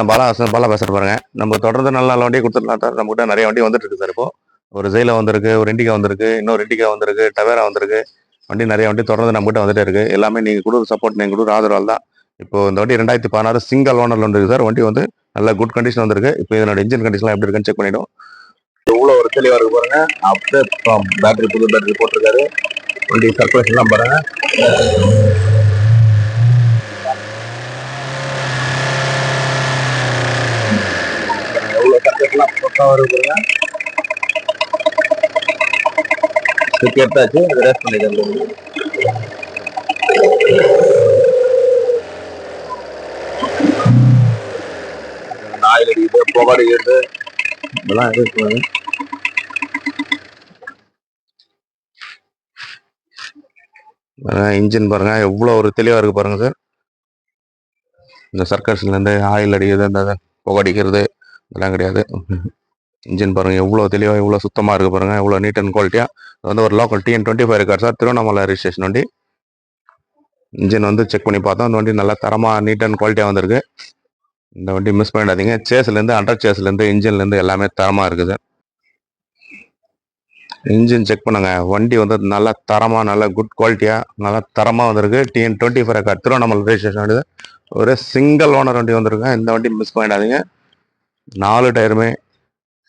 வணக்கம் பாலா பாலா பேசுகிற பாருங்க. நம்ம தொடர்ந்து நல்ல நல்ல வண்டியை கொடுத்துருலாம் சார் நம்மகிட்ட நிறைய வண்டி வந்துட்டு இருக்கு சார் இப்போ. ஒரு ஜெயில வந்திருக்கு ஒரு இண்டிகா வந்திருக்கு இன்னொரு இண்டிகா வந்திருக்கு டவேரா வந்திருக்கு. வண்டி நிறைய வண்டி தொடர்ந்து நம்மகிட்ட வந்துட்டே இருக்கு. எல்லாமே நீங்கள் கொடுக்குற சப்போர்ட் நீங்கள் கொடுக்குற ஆதரவால் தான். இப்போ இந்த வண்டி ரெண்டாயிரத்தி பதினாறு சிங்கிள் ஓனர்ல வந்துருக்கு சார். வண்டி வந்து நல்ல குட் கண்டிஷன் வந்திருக்கு. இப்போ இதனோட இன்ஜின் கண்டிஷன்லாம் எப்படி இருக்குன்னு செக் பண்ணிடும் இவ்வளோ ஒரு தெளிவாக இருக்கு பாருங்க. அப்படியே பேட்டரி புது பேட்டரி போட்டிருக்காரு. வண்டி சர்க்குலேஷன்லாம் பாருங்க. சர்க்குலேஷன்லாம் பாருங்க எடுத்தாச்சு ரேஸ் ஆயில் அடிக்குது புகை அடிக்கிறது இதெல்லாம் இருக்கு இன்ஜின் பாருங்க எவ்வளோ ஒரு தெளிவாக இருக்கு பாருங்க சார் இந்த சர்க்கஸ்லேருந்து ஆயில் அடிக்கிறது அந்த புகை அடிக்கிறது இதெல்லாம் கிடையாது. இன்ஜின் பாருங்கள் எவ்வளோ தெளிவாக எவ்வளோ சுத்தமாக இருக்குது பாருங்கள் எவ்வளோ நீட் அண்ட் குவாலிட்டியாக இது வந்து ஒரு லோக்கல் டிஎன் டுவெண்ட்டி ஃபைவ் இருக்கார் சார் திருவண்ணாமலை ரிஜிஸ்ட்ரேஷன் வண்டி இன்ஜின் வந்து செக் பண்ணி பார்த்தோம் அந்த வண்டி நல்லா தரமாக நீட் அண்ட் குவாலிட்டியாக வந்திருக்கு. இந்த வண்டி மிஸ் பண்ணிடாதீங்க. சேஸ்லேருந்து அண்டர் சேஸ்லேருந்து இன்ஜின்லேருந்து எல்லாமே தரமாக இருக்குது. இன்ஜின் செக் பண்ணுங்க. வண்டி வந்து நல்லா தரமாக நல்லா குட் குவாலிட்டியாக நல்லா தரமாக வந்திருக்கு. TN twenty five car Tiruvannamalai registration வண்டி ஒரே சிங்கிள் ஓனர் வண்டி வந்திருக்கு இந்த வண்டி மிஸ் பண்ணிடாதீங்க. நாலு டயருமே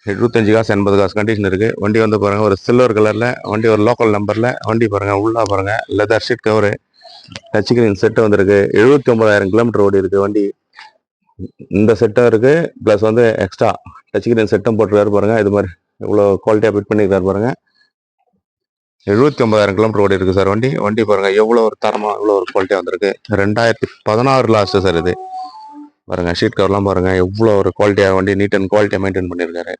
எழுபத்தஞ்சு காசு எண்பது காசு கண்டிஷன் இருக்குது வண்டி வந்து பாருங்கள் ஒரு சில்வர் கலரில் வண்டி ஒரு லோக்கல் நம்பரில் வண்டி பாருங்கள் உள்ளா பாருங்கள் leather seat cover touch green set வந்திருக்கு. எழுபத்தி ஒன்பதாயிரம் கிலோமீட்டர் ஓடி இருக்குது வண்டி. இந்த செட்டும் இருக்குது ப்ளஸ் வந்து எக்ஸ்ட்ரா டச் கிரீன் செட்டும் போட்டுருக்காரு பாருங்கள் இது மாதிரி இவ்வளோ குவாலிட்டியாக ஃபிட் பண்ணியிருக்காரு பாருங்கள் எழுபத்தி ஒன்பதாயிரம் கிலோமீட்டர் ஓடி இருக்குது சார் வண்டி. வண்டி பாருங்கள் எவ்வளோ ஒரு தரமாக எவ்வளோ ஒரு குவாலிட்டியாக வந்திருக்கு. ரெண்டாயிரத்தி பதினாறு லாஸ்ட்டு சார் இது. பாருங்க ஷீட் கவர்லாம் பாருங்க எவ்வளோ ஒரு குவாலிட்டியாக வண்டி நீட் அண்ட் குவாலிட்டியாக மெயின்டைன் பண்ணியிருக்காரு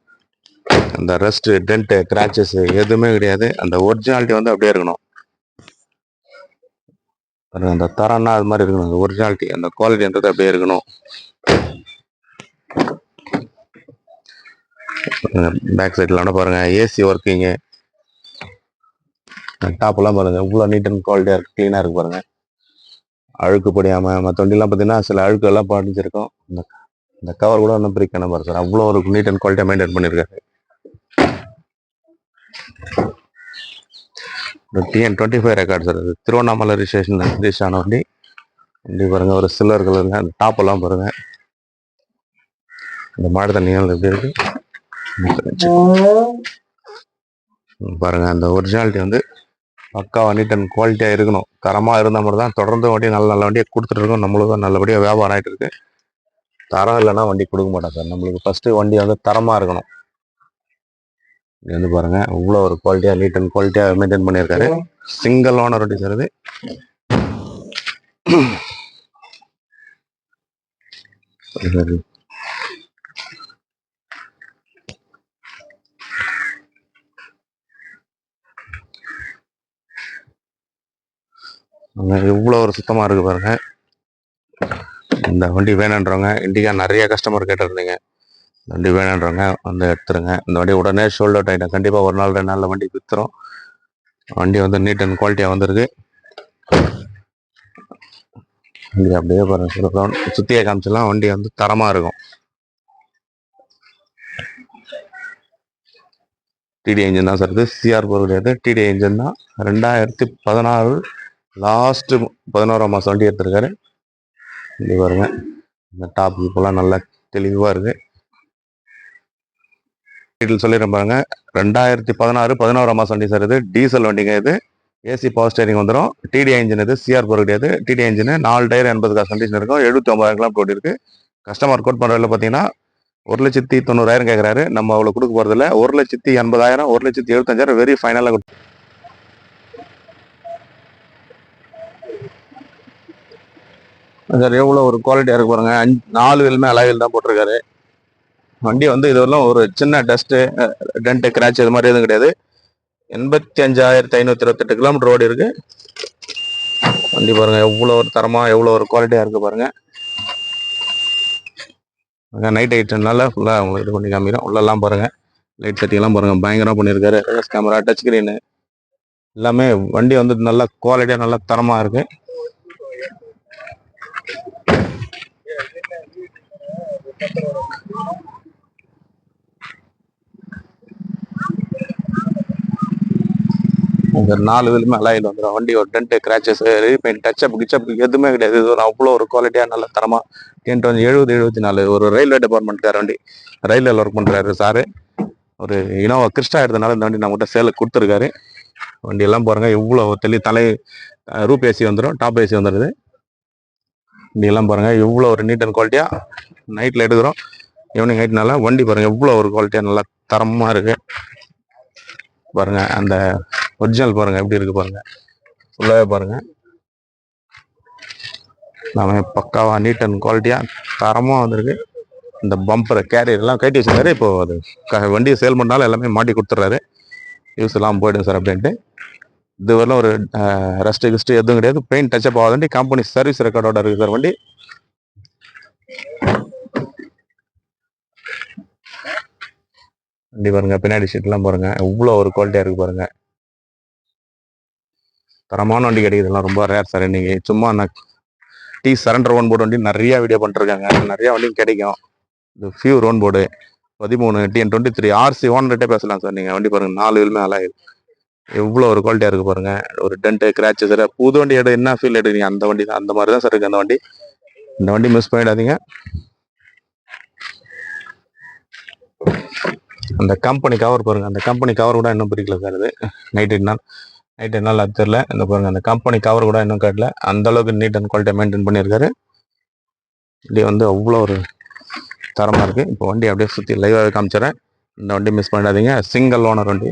அந்த ரெஸ்ட் டென்ட் கிராச்சஸ் எதுவுமே கிடையாது. அந்த ஒரிஜினாலிட்டி வந்து அப்படியே இருக்கணும். அந்த தரம்னா அது மாதிரி இருக்கணும். அந்த ஒரிஜினாலிட்டி அந்த குவாலிட்டின்றது அப்படியே இருக்கணும். பேக் சைட்லாம் பாருங்க ஏசி ஒர்க்கிங்கு டாப்லாம் பாருங்க இவ்வளோ நீட் அண்ட் குவாலிட்டியாக இருக்கு க்ளீனாக இருக்கு பாருங்க. அழுக்கு படியாம மற்ற வண்டிலாம் பார்த்தீங்கன்னா சில அழுக்கு எல்லாம் படிஞ்சிருக்கும் இந்த இந்த கவர் கூட ஒன்றும் பிரிக்கணும் பாரு சார். அவ்வளோ ஒரு நீட் அண்ட் குவாலிட்டியாக மெயின்டைன் பண்ணியிருக்காரு. TN twenty five record sir Tiruvannamalai registration release ஆன வண்டி வண்டி பாருங்கள் ஒரு சில்வர் கலருங்க அந்த டாப் எல்லாம் இந்த மாடு தண்ணிகள் எப்படி இருக்குது பாருங்கள் அந்த ஒரிஜினாலிட்டி வந்து பக்கா நீட் அண்ட் குவாலிட்டியாக இருக்கணும். தரமாக இருந்தால் மட்டும் தான் தொடர்ந்து வண்டி நல்ல நல்ல வண்டியை கொடுத்துட்டு இருக்கோம். நம்மளுக்கும் நல்லபடியாக வியாபாரம் ஆகிட்டு இருக்கு. தரம் இல்லைன்னா வண்டி கொடுக்க மாட்டோம் சார் நம்மளுக்கு ஃபஸ்ட்டு வண்டி வந்து தரமாக இருக்கணும். இது வந்து பாருங்க இவ்வளோ ஒரு குவாலிட்டியாக நீட் அண்ட் குவாலிட்டியாக மெயின்டைன் பண்ணியிருக்காரு. சிங்கிள் ஓனர் வண்டி சார் இது. இவ்வளோ ஒரு சுத்தமாக இருக்குது பாருங்க. இந்த வண்டி வேணான்றவங்க இண்டிகா நிறைய கஸ்டமர் கேட்டிருந்தீங்க. வண்டி வேணுன்றவங்க வந்து எடுத்துருங்க. இந்த வண்டி உடனே ஷோல்டர் ஆகிட்டேன் கண்டிப்பாக ஒரு நாள் ரெண்டு நாளில் வண்டி விற்றுரும் வண்டி வந்து நீட் அண்ட் குவாலிட்டியாக வந்திருக்கு. வண்டி அப்படியே பாருங்க சொல்லுறோம் சுத்தியை காமிச்சலாம் வண்டி வந்து தரமாக இருக்கும். டிடி இன்ஜின் தான் சார் இது. சிஆர் போர் கிடையாது. டிடி இன்ஜின் தான். ரெண்டாயிரத்தி பதினாறு லாஸ்ட்டு பதினோராம் மாதம் வண்டி எடுத்திருக்காரு. இது பாருங்க. இந்த டாப் இப்போலாம் நல்லா தெளிவாக இருக்குது டீட்டெயில் சொல்லிடுறேன் பாருங்க ரெண்டாயிரத்தி பதினாறு பதினோராம் மாதம் வண்டி சார் இது. டீசல் வண்டிங்க இது. ஏசி பவர் ஸ்டேரிங் வந்துடும் டிடி இன்ஜின் இது சிஆர் போர் கிடையாது டிடி இன்ஜின் நாலு டயர் எண்பது காசு கண்டிஷன் இருக்கும். எழுபத்தி ஒன்பதாயிரம் கிலோமீட்டர் இருக்கு. கஸ்டமர் கோட் பண்ணுறதுல பார்த்தீங்கன்னா ஒரு லட்சத்தி தொண்ணூறாயிரம் கேட்குறாரு நம்ம அவ்வளோ கொடுக்க போகிறதில்ல ஒரு லட்சத்தி எண்பதாயிரம் ஒரு லட்சத்தி எழுபத்தஞ்சாயிரம் வெரி ஃபைனலாக சார் எவ்வளோ ஒரு குவாலிட்டியாக இருக்கு பாருங்க. அஞ்சு நாலு வீலுமே அலாயில் தான் போட்டிருக்காரு. வண்டி வந்து இதுவெல்லாம் ஒரு சின்ன டஸ்ட்டு டென்ட்டு கிராச் இது மாதிரி எதுவும் கிடையாது. எண்பத்தி அஞ்சாயிரத்தி ஐநூற்றி இருபத்தெட்டு கிலோமீட்டர் ஓடி இருக்கு. வண்டி பாருங்கள் எவ்வளோ ஒரு தரமாக எவ்வளோ ஒரு குவாலிட்டியாக இருக்குது பாருங்கள் நைட் ஐட்டம்னால ஃபுல்லாக உங்களுக்கு இது பண்ணி காமிக்கிறோம் உள்ளெல்லாம் பாருங்கள் லைட் செட்டிங்லாம் பாருங்கள் பயங்கரமாக பண்ணியிருக்காரு. கேமரா டச் ஸ்க்ரீனு எல்லாமே வண்டி வந்து நல்லா குவாலிட்டியாக நல்லா தரமாக இருக்குது இந்த நாலு இதுலையுமே அலாயில் வந்துடும் வண்டி ஒரு dent scratches repaint touch up ketchup எதுவுமே கிடையாது. இது ஒரு அவ்வளோ ஒரு குவாலிட்டியாக நல்ல தரமாக டென்ட் வந்து எழுபது எழுபத்தி நாலு. ஒரு ரயில்வே டிபார்ட்மெண்ட்கார வண்டி. ரயில்வேல ஒர்க் பண்ணுறாரு சாரு ஒரு இனோவா கிறிஸ்டா எடுத்தனால இந்த வண்டி நம்மகிட்ட சேலுக்கு கொடுத்துருக்காரு. வண்டி எல்லாம் பாருங்க எவ்வளோ தெளி தலை ரூப் ஏசி வந்துடும் டாப் ஏசி வந்துடுது வண்டி எல்லாம் பாருங்க எவ்வளோ ஒரு நீட் அண்ட் குவாலிட்டியாக நைட்டில் எடுக்கிறோம். ஈவினிங் நைட்னால வண்டி பாருங்கள் எவ்வளோ ஒரு குவாலிட்டியாக நல்லா தரமாக இருக்குது பாருங்கள் அந்த ஒரிஜினல் பாருங்க எப்படி இருக்கு பாருங்க. ஃபுல்லாகவே பாருங்க. நம்ம பக்காவா நீட் அண்ட் குவாலிட்டியா தரமா வந்திருக்கு. இந்த பம்பர் கேரியர் எல்லாம் கட்டி வச்சிருக்காரு. இப்போ அது க- வண்டியை சேல் பண்ணாலும் எல்லாமே மாட்டி கொடுத்துட்றாரு. யூஸ் எல்லாம் போயிடும் சார் அப்படின்ட்டு. இது வரலாம் ஒரு ரெஸ்ட் கிஸ்ட் எதுவும் கிடையாது. பெயிண்ட் டச்சப் ஆகாத வண்டி கம்பெனி சர்வீஸ் ரெக்கார்டோட இருக்கு சார் வண்டி. வண்டி பாருங்க பின்னாடி சீட்லாம் பாருங்க. இவ்வளோ ஒரு குவாலிட்டியா இருக்கு பாருங்க. தரமான வண்டி கிடைக்குது. ரொம்ப ரேர் சார் நீங்கள் சும்மா நான் டி சரண்டர் ஓன் போர்டு வண்டி நிறையா வீடியோ பண்ணிருக்காங்க நிறையா வண்டியும் கிடைக்கும். இந்த ஃபியூ ரோன் போர்டு பதிமூணு டிஎன் டுவெண்ட்டி த்ரீ ஆர்சி ஓனர்கிட்டே பேசலாம் சார் நீங்கள் வண்டி பாருங்கள் நாலு வீலுமே அலாய் எவ்வளோ ஒரு குவாலிட்டியாக இருக்குது பாருங்கள் ஒரு டென்ட்டு கிராச்சு சார் புது வண்டி எடு என்ன ஃபீல் எடுக்கிறீங்க? அந்த வண்டி தான். அந்த மாதிரி தான் சார் இருக்குது அந்த வண்டி. இந்த வண்டி மிஸ் பண்ணிடாதீங்க. அந்த கம்பெனி கவர் பாருங்கள் அந்த கம்பெனி கவர் கூட இன்னும் பிரிக்கல சார் இது. நைட் எட்டு நாள் நைட் என்னால் அது தெரியல. இந்த பாருங்க அந்த கம்பெனி கவர் கூட இன்னும் கட்டல. அந்த அளவுக்கு நீட் அண்ட் குவாலிட்டியாக மெயின்டைன் பண்ணியிருக்காரு. இப்படி வந்து அவ்வளோ ஒரு தரமாக இருக்குது இப்போ வண்டி அப்படியே சுற்றி லைவாகவே காமிச்சிடறேன். இந்த வண்டி மிஸ் பண்ணிடாதீங்க. சிங்கிள் ஓனர் வண்டி.